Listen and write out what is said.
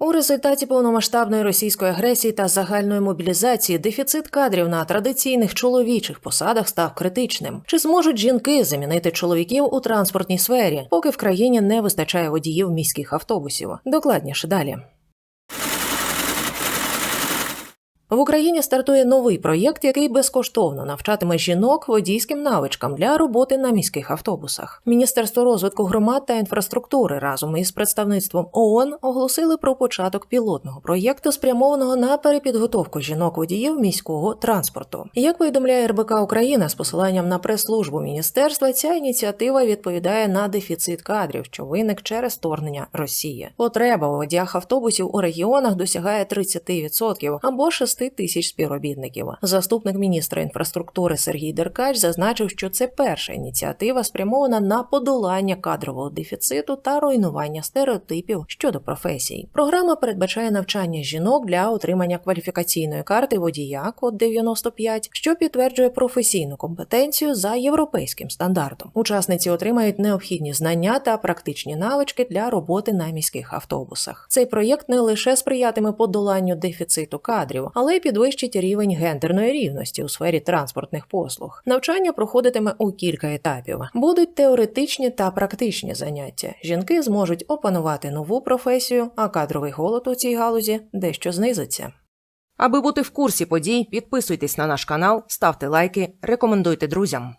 У результаті повномасштабної російської агресії та загальної мобілізації дефіцит кадрів на традиційних чоловічих посадах став критичним. Чи зможуть жінки замінити чоловіків у транспортній сфері, поки в країні не вистачає водіїв міських автобусів? Докладніше далі. В Україні стартує новий проєкт, який безкоштовно навчатиме жінок водійським навичкам для роботи на міських автобусах. Міністерство розвитку громад та інфраструктури разом із представництвом ООН оголосили про початок пілотного проєкту, спрямованого на перепідготовку жінок-водіїв міського транспорту. Як повідомляє РБК Україна з посиланням на прес-службу міністерства, ця ініціатива відповідає на дефіцит кадрів, що виник через вторгнення Росії. Потреба у водіях автобусів у регіонах досягає 30% або 6 тисяч співробітників. Заступник міністра інфраструктури Сергій Деркач зазначив, що це перша ініціатива спрямована на подолання кадрового дефіциту та руйнування стереотипів щодо професій. Програма передбачає навчання жінок для отримання кваліфікаційної карти водія код 95, що підтверджує професійну компетенцію за європейським стандартом. Учасниці отримають необхідні знання та практичні навички для роботи на міських автобусах. Цей проєкт не лише сприятиме подоланню дефіциту кадрів, але й підвищить рівень гендерної рівності у сфері транспортних послуг. Навчання проходитиме у кілька етапів. Будуть теоретичні та практичні заняття. Жінки зможуть опанувати нову професію, а кадровий голод у цій галузі дещо знизиться. Аби бути в курсі подій, підписуйтесь на наш канал, ставте лайки, рекомендуйте друзям.